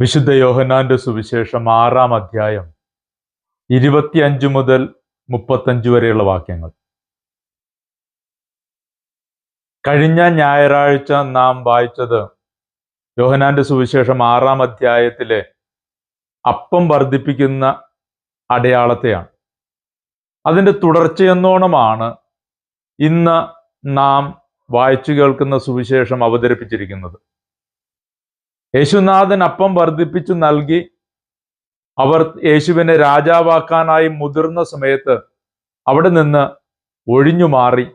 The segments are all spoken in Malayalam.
വിശുദ്ധ യോഹന്നാന്റെ സുവിശേഷം ആറാം അധ്യായം ഇരുപത്തിയഞ്ച് മുതൽ മുപ്പത്തഞ്ച് വരെയുള്ള വാക്യങ്ങൾ. കഴിഞ്ഞ ഞായറാഴ്ച നാം വായിച്ചത് യോഹനാന്റെ സുവിശേഷം ആറാം അധ്യായത്തിലെ അപ്പം വർദ്ധിപ്പിക്കുന്ന അടയാളത്തെയാണ്. അതിന്റെ തുടർച്ചയെന്നോണമാണ് ഇന്ന് നാം വായിച്ചു കേൾക്കുന്ന സുവിശേഷം അവതരിപ്പിച്ചിരിക്കുന്നത്. യേശുനാഥൻ അപ്പം വർദ്ധിപ്പിച്ചു നൽകി. അവർ യേശുവിനെ രാജാവാക്കാനായി മുതിർന്ന സമയത്ത് അവിടെ നിന്ന് ഒഴിഞ്ഞു മാറി.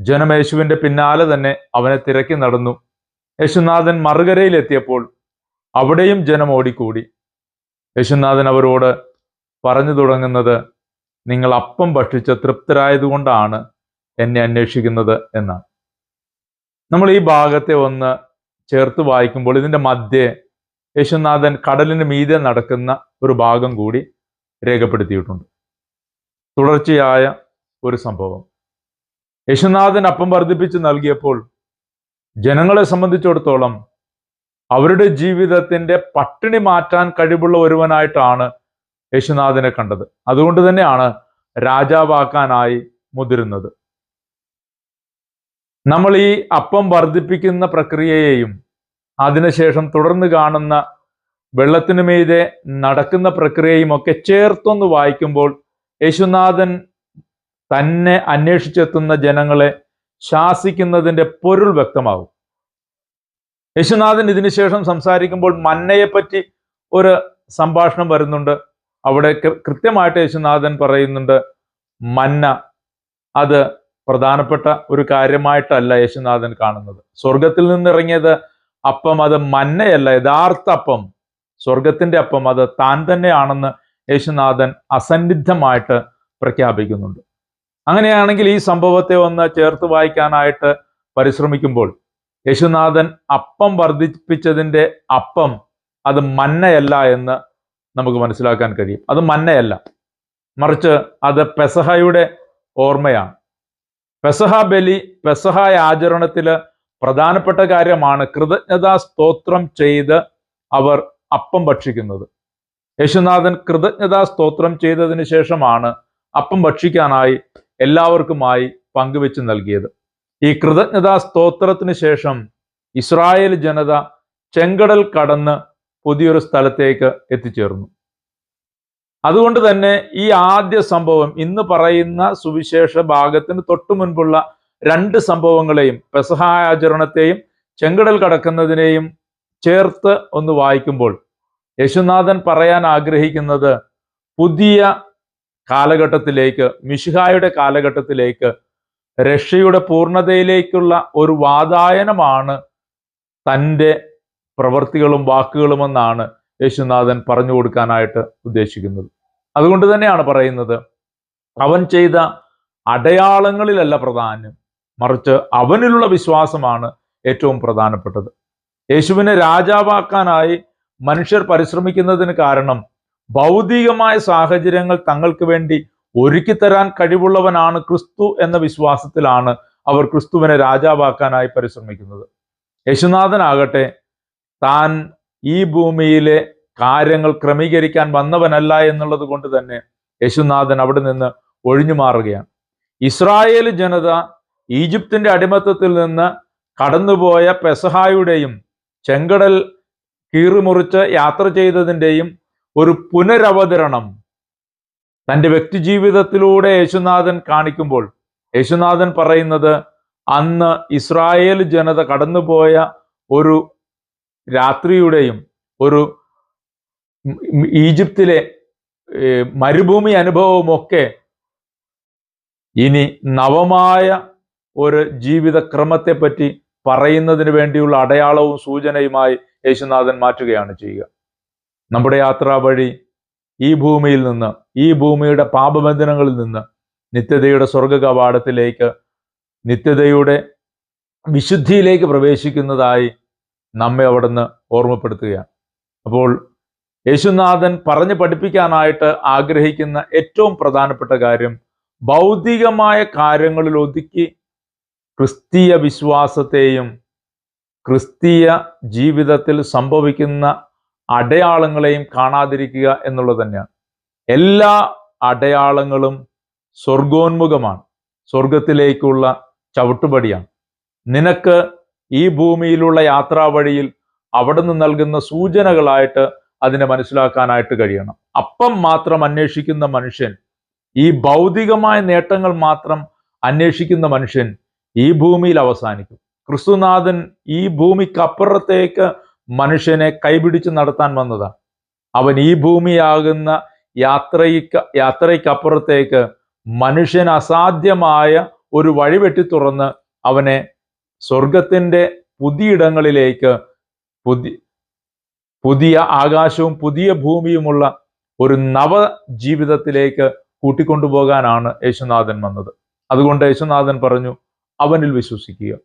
ജനം യേശുവിന്റെ പിന്നാലെ തന്നെ അവനെ തിരക്കി നടന്നു. യേശുനാഥൻ മറുകരയിലെത്തിയപ്പോൾ അവിടെയും ജനം ഓടിക്കൂടി. യേശുനാഥൻ അവരോട് പറഞ്ഞു തുടങ്ങുന്നത് നിങ്ങൾ അപ്പം ഭക്ഷിച്ച് തൃപ്തരായതുകൊണ്ടാണ് എന്നെ അന്വേഷിക്കുന്നത് എന്നാണ്. നമ്മൾ ഈ ഭാഗത്തെ ഒന്ന് ചേർത്ത് വായിക്കുമ്പോൾ ഇതിന്റെ മധ്യേ യേശുനാഥൻ കടലിന് മീതെ നടക്കുന്ന ഒരു ഭാഗം കൂടി രേഖപ്പെടുത്തിയിട്ടുണ്ട്. തുടർച്ചയായ ഒരു സംഭവം. യേശുനാഥൻ അപ്പം വർദ്ധിപ്പിച്ച് നൽകിയപ്പോൾ ജനങ്ങളെ സംബന്ധിച്ചിടത്തോളം അവരുടെ ജീവിതത്തിന്റെ പട്ടിണി മാറ്റാൻ കഴിവുള്ള ഒരുവനായിട്ടാണ് യേശുനാഥനെ കണ്ടത്. അതുകൊണ്ട് തന്നെയാണ് രാജാവാക്കാനായി മുതിരുന്നത്. നമ്മൾ ഈ അപ്പം വർദ്ധിപ്പിക്കുന്ന പ്രക്രിയയെയും അതിനുശേഷം തുടർന്ന് കാണുന്ന വെള്ളത്തിനു മീതെ നടക്കുന്ന പ്രക്രിയയും ഒക്കെ ചേർത്തൊന്ന് വായിക്കുമ്പോൾ യേശുനാഥൻ തന്നെ അന്വേഷിച്ചെത്തുന്ന ജനങ്ങളെ ശാസിക്കുന്നതിന്റെ പൊരുൾ വ്യക്തമാകും. യേശുനാഥൻ ഇതിനുശേഷം സംസാരിക്കുമ്പോൾ മന്നയെപ്പറ്റി ഒരു സംഭാഷണം വരുന്നുണ്ട്. അവിടെ കൃത്യമായിട്ട് യേശുനാഥൻ പറയുന്നുണ്ട് മന്ന അത് പ്രധാനപ്പെട്ട ഒരു കാര്യമായിട്ടല്ല യേശുനാഥൻ കാണുന്നത്. സ്വർഗത്തിൽ നിന്നിറങ്ങിയത് അപ്പം അത് മന്നയല്ല യഥാർത്ഥ അപ്പം. സ്വർഗത്തിന്റെ അപ്പം അത് താൻ തന്നെയാണെന്ന് യേശുനാഥൻ അസന്നിഗ്ധമായിട്ട് പ്രഖ്യാപിക്കുന്നുണ്ട്. അങ്ങനെയാണെങ്കിൽ ഈ സംഭവത്തെ ഒന്ന് ചേർത്ത് വായിക്കാനായിട്ട് പരിശ്രമിക്കുമ്പോൾ യേശുനാഥൻ അപ്പം വർദ്ധിപ്പിച്ചതിന്റെ അപ്പം അത് മന്നയല്ല എന്ന് നമുക്ക് മനസ്സിലാക്കാൻ കഴിയും. അത് മന്നയല്ല. മറിച്ച് അത് പെസഹയുടെ ഓർമ്മയാണ്. പെസഹ ബലി പെസഹ ആചരണത്തിൽ പ്രധാനപ്പെട്ട കാര്യമാണ് കൃതജ്ഞതാ സ്തോത്രം ചെയ്ത് അവർ അപ്പം ഭക്ഷിക്കുന്നത്. യേശുനാഥൻ കൃതജ്ഞതാ സ്തോത്രം ചെയ്തതിന് ശേഷമാണ് അപ്പം ഭക്ഷിക്കാനായി എല്ലാവർക്കുമായി പങ്കുവെച്ച് നൽകിയത്. ഈ കൃതജ്ഞതാ സ്തോത്രത്തിന് ശേഷം ഇസ്രായേൽ ജനത ചെങ്കടൽ കടന്ന് പുതിയൊരു സ്ഥലത്തേക്ക് എത്തിച്ചേർന്നു. അതുകൊണ്ട് തന്നെ ഈ ആദ്യ സംഭവം ഇന്ന് പറയുന്ന സുവിശേഷ ഭാഗത്തിന് തൊട്ടു മുൻപുള്ള രണ്ട് സംഭവങ്ങളെയും പെസഹാചരണത്തെയും ചെങ്കടൽ കടക്കുന്നതിനെയും ചേർത്ത് ഒന്ന് വായിക്കുമ്പോൾ യേശുനാഥൻ പറയാൻ ആഗ്രഹിക്കുന്നത് പുതിയ കാലഘട്ടത്തിലേക്ക് മിഷിഹായുടെ കാലഘട്ടത്തിലേക്ക് രക്ഷയുടെ പൂർണതയിലേക്കുള്ള ഒരു വാതായനമാണ് തന്റെ പ്രവൃത്തികളും വാക്കുകളുമെന്നാണ് യേശുനാഥൻ പറഞ്ഞു കൊടുക്കാനായിട്ട് ഉദ്ദേശിക്കുന്നത്. അതുകൊണ്ട് തന്നെയാണ് പറയുന്നത് അവൻ ചെയ്ത അടയാളങ്ങളിലല്ല പ്രധാനം മറിച്ച് അവനിലുള്ള വിശ്വാസമാണ് ഏറ്റവും പ്രധാനപ്പെട്ടത്. യേശുവിനെ രാജാവാക്കാനായി മനുഷ്യർ പരിശ്രമിക്കുന്നതിന് കാരണം ഭൗതികമായ സാഹചര്യങ്ങൾ തങ്ങൾക്ക് വേണ്ടി ഒരുക്കിത്തരാൻ കഴിവുള്ളവനാണ് ക്രിസ്തു എന്ന വിശ്വാസത്തിലാണ് അവർ ക്രിസ്തുവിനെ രാജാവാക്കാനായി പരിശ്രമിക്കുന്നത്. യേശുനാഥനാകട്ടെ താൻ ഈ ഭൂമിയിലെ കാര്യങ്ങൾ ക്രമീകരിക്കാൻ വന്നവനല്ല എന്നുള്ളത് കൊണ്ട് തന്നെ യേശുനാഥൻ അവിടെ നിന്ന് ഒഴിഞ്ഞു മാറുകയാണ്. ഇസ്രായേൽ ജനത ഈജിപ്തിന്റെ അടിമത്തത്തിൽ നിന്ന് കടന്നുപോയ പെസഹായുടെയും ചെങ്കടൽ കീറിമുറിച്ച് യാത്ര ചെയ്തതിന്റെയും ഒരു പുനരവതരണം തന്റെ വ്യക്തിജീവിതത്തിലൂടെ യേശുനാഥൻ കാണിക്കുമ്പോൾ യേശുനാഥൻ പറയുന്നത് അന്ന് ഇസ്രായേൽ ജനത കടന്നുപോയ ഒരു രാത്രിയുടെയും ഒരു ഈജിപ്തിലെ മരുഭൂമി അനുഭവമൊക്കെ ഇനി നവമായ ഒരു ജീവിതക്രമത്തെ പറ്റി പറയുന്നതിന് വേണ്ടിയുള്ള അടയാളവും സൂചനയുമായി യേശുനാഥൻ മാറ്റുകയാണ് ചെയ്യുക. നമ്മുടെ യാത്രാ വഴി ഈ ഭൂമിയിൽ നിന്ന് ഈ ഭൂമിയുടെ പാപബന്ധനങ്ങളിൽ നിന്ന് നിത്യതയുടെ സ്വർഗ കവാടത്തിലേക്ക് നിത്യതയുടെ വിശുദ്ധിയിലേക്ക് പ്രവേശിക്കുന്നതായി നമ്മെ അവിടുന്ന് ഓർമ്മപ്പെടുത്തുകയാണ്. അപ്പോൾ യേശുനാഥൻ പറഞ്ഞു പഠിപ്പിക്കാനായിട്ട് ആഗ്രഹിക്കുന്ന ഏറ്റവും പ്രധാനപ്പെട്ട കാര്യം ഭൗതികമായ കാര്യങ്ങളിൽ ഒതുക്കി ക്രിസ്തീയ വിശ്വാസത്തെയും ക്രിസ്തീയ ജീവിതത്തിൽ സംഭവിക്കുന്ന അടയാളങ്ങളെയും കാണാതിരിക്കുക എന്നുള്ളത് തന്നെയാണ്. എല്ലാ അടയാളങ്ങളും സ്വർഗോന്മുഖമാണ്. സ്വർഗത്തിലേക്കുള്ള ചവിട്ടുപടിയാണ്. നിനക്ക് ഈ ഭൂമിയിലുള്ള യാത്രാ വഴിയിൽ അവിടുന്ന് നൽകുന്ന സൂചനകളായിട്ട് അതിനെ മനസ്സിലാക്കാനായിട്ട് കഴിയണം. അപ്പം മാത്രം അന്വേഷിക്കുന്ന മനുഷ്യൻ ഈ ഭൗതികമായ നേട്ടങ്ങൾ മാത്രം അന്വേഷിക്കുന്ന മനുഷ്യൻ ഈ ഭൂമിയിൽ അവസാനിക്കും. ക്രിസ്തുനാഥൻ ഈ ഭൂമിക്കപ്പുറത്തേക്ക് മനുഷ്യനെ കൈപിടിച്ച് നടത്താൻ വന്നതാണ്. അവൻ ഈ ഭൂമിയാകുന്ന യാത്രയ്ക്ക് യാത്രയ്ക്കപ്പുറത്തേക്ക് മനുഷ്യൻ അസാധ്യമായ ഒരു വഴി വെട്ടി തുറന്ന് അവനെ സ്വർഗത്തിന്റെ പുതിയിടങ്ങളിലേക്ക് പുതിയ പുതിയ ആകാശവും പുതിയ ഭൂമിയുമുള്ള ഒരു നവ ജീവിതത്തിലേക്ക് കൂട്ടിക്കൊണ്ടുപോകാനാണ് യേശുനാഥൻ വന്നത്. അതുകൊണ്ട് യേശുനാഥൻ പറഞ്ഞു അവനിൽ വിശ്വസിക്കുക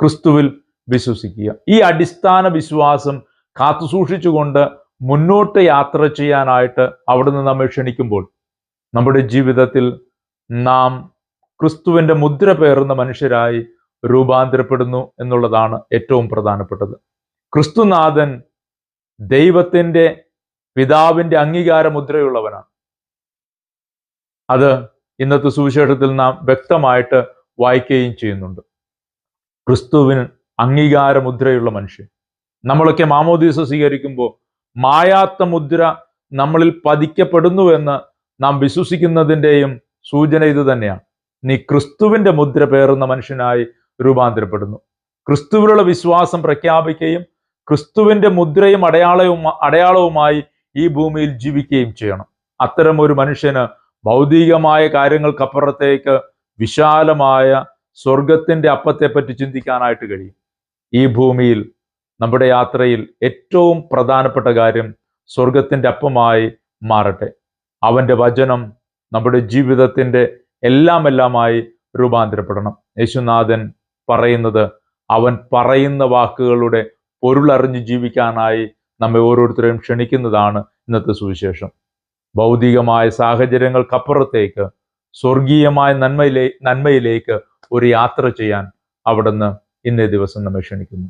ക്രിസ്തുവിൽ വിശ്വസിക്കുക. ഈ അടിസ്ഥാന വിശ്വാസം കാത്തുസൂക്ഷിച്ചുകൊണ്ട് മുന്നോട്ട് യാത്ര ചെയ്യാനായിട്ട് അവിടുന്ന് നമ്മെ ക്ഷണിക്കുമ്പോൾ നമ്മുടെ ജീവിതത്തിൽ നാം ക്രിസ്തുവിന്റെ മുദ്ര പേറുന്ന മനുഷ്യരായി രൂപാന്തരപ്പെടുന്നു എന്നുള്ളതാണ് ഏറ്റവും പ്രധാനപ്പെട്ടത്. ക്രിസ്തുനാഥൻ ദൈവത്തിന്റെ പിതാവിന്റെ അംഗീകാര മുദ്രയുള്ളവനാണ് അത് ഇന്നത്തെ സുവിശേഷത്തിൽ നാം വ്യക്തമായിട്ട് വായിക്കുകയും ചെയ്യുന്നുണ്ട്. ക്രിസ്തുവിന് അംഗീകാര മുദ്രയുള്ള മനുഷ്യൻ. നമ്മളൊക്കെ മാമോദീസ സ്വീകരിക്കുമ്പോൾ മായാത്ത മുദ്ര നമ്മളിൽ പതിക്കപ്പെടുന്നുവെന്ന് നാം വിശ്വസിക്കുന്നതിന്റെയും സൂചന ഇത് തന്നെയാണ്. നീ ക്രിസ്തുവിന്റെ മുദ്ര പേറുന്ന മനുഷ്യനായി രൂപാന്തരപ്പെടുന്നു. ക്രിസ്തുവിലുള്ള വിശ്വാസം പ്രഖ്യാപിക്കുകയും ക്രിസ്തുവിന്റെ മുദ്രയും അടയാളവും അടയാളവുമായി ഈ ഭൂമിയിൽ ജീവിക്കുകയും ചെയ്യണം. അത്തരം ഒരു മനുഷ്യന് ഭൗതികമായ കാര്യങ്ങൾക്കപ്പുറത്തേക്ക് വിശാലമായ സ്വർഗത്തിന്റെ അപ്പത്തെപ്പറ്റി ചിന്തിക്കാനായിട്ട് കഴിയും. ഈ ഭൂമിയിൽ നമ്മുടെ യാത്രയിൽ ഏറ്റവും പ്രധാനപ്പെട്ട കാര്യം സ്വർഗത്തിന്റെ അപ്പമായി മാറട്ടെ. അവന്റെ വചനം നമ്മുടെ ജീവിതത്തിന്റെ എല്ലാമെല്ലാമായി രൂപാന്തരപ്പെടണം. യേശുനാഥൻ പറയുന്നത്. അവൻ പറയുന്ന വാക്കുകളുടെ പൊരുളറിഞ്ഞ് ജീവിക്കാനായി നമ്മെ ഓരോരുത്തരെയും ക്ഷണിക്കുന്നതാണ് ഇന്നത്തെ സുവിശേഷം. ഭൗതികമായ സാഹചര്യങ്ങൾക്കപ്പുറത്തേക്ക് സ്വർഗീയമായ നന്മയിലേ നന്മയിലേക്ക് ഒരു യാത്ര ചെയ്യാൻ അവിടുന്ന് ഇന്നേ ദിവസം നമ്മെ ക്ഷണിക്കുന്നു.